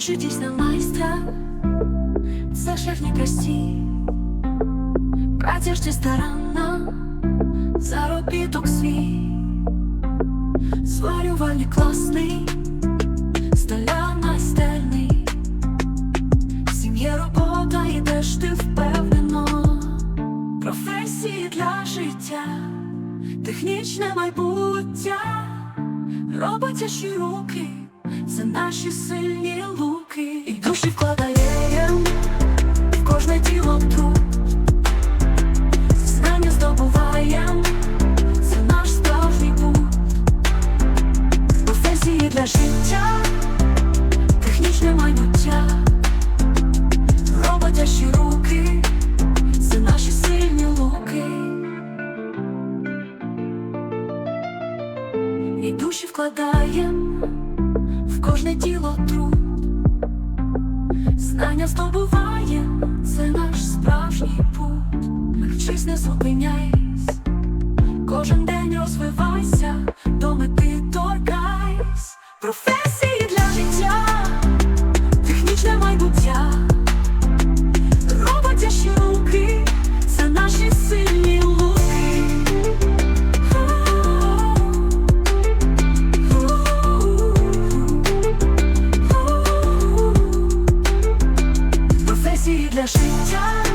Будучи дійсно майстра, це шлях непростий. Праця ж ти старанна, заробіток свій, зварювальник класний, столяр майстерний, в сім'ї робота ідеш ти впевнено, професії для життя, технічне майбуття, роботящі руки, це наші сильні луки, кожне. Знання здобуваєм, це наш справжній путь. Професії для життя, технічне майбуття, роботящі руки, це наші сильні луки. І душі вкладаєм в кожне діло труд. Знання здобуваєм, розвивайся, до мети торкайсь професії для життя, технічне майбуття, роботящі руки, це наші сильні луки. Професії для життя.